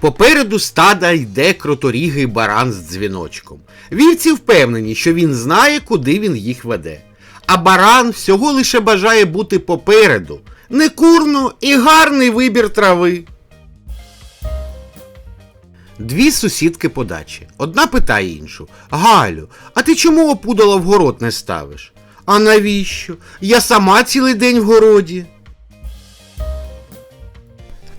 Попереду стада йде кроторігий баран з дзвіночком. Вівці впевнені, що він знає, куди він їх веде. А баран всього лише бажає бути попереду. Некурно і гарний вибір трави. Дві сусідки по дачі. Одна питає іншу: Галю, а ти чому опудала в город не ставиш? А навіщо? Я сама цілий день в городі.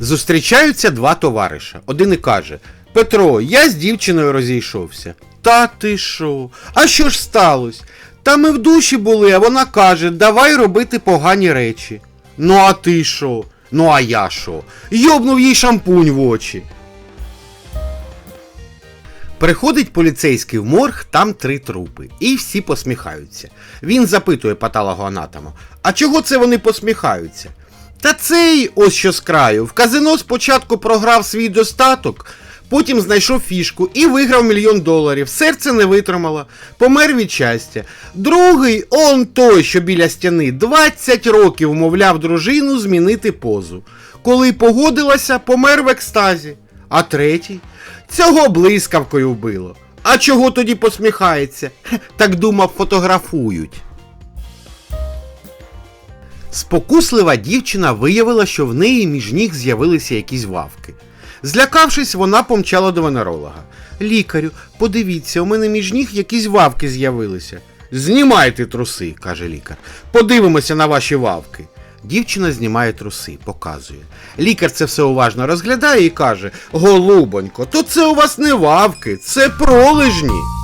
Зустрічаються два товариша. Один і каже: Петро, я з дівчиною розійшовся. Та ти що? А що ж сталося? Та ми в душі були, а вона каже, давай робити погані речі. Ну а ти що? Ну а я що? Йобнув їй шампунь в очі. Приходить поліцейський в морг, там три трупи, і всі посміхаються. Він запитує патологоанатома, а чого це вони посміхаються? Та цей, ось що з краю, в казино спочатку програв свій достаток, потім знайшов фішку і виграв мільйон доларів. Серце не витримало, помер від щастя. Другий, он той, що біля стіни, 20 років вмовляв дружину змінити позу. Коли погодилася, помер в екстазі. А третій? Цього блискавкою вбило. А чого тоді посміхається? Так думав, фотографують. Спокуслива дівчина виявила, що в неї між ніг з'явилися якісь вавки. Злякавшись, вона помчала до венеролога. Лікарю, подивіться, у мене між ніг якісь вавки з'явилися. Знімайте труси, каже лікар. Подивимося на ваші вавки. Дівчина знімає труси, показує. Лікар це все уважно розглядає і каже: Голубонько, то це у вас не вавки, це пролежні.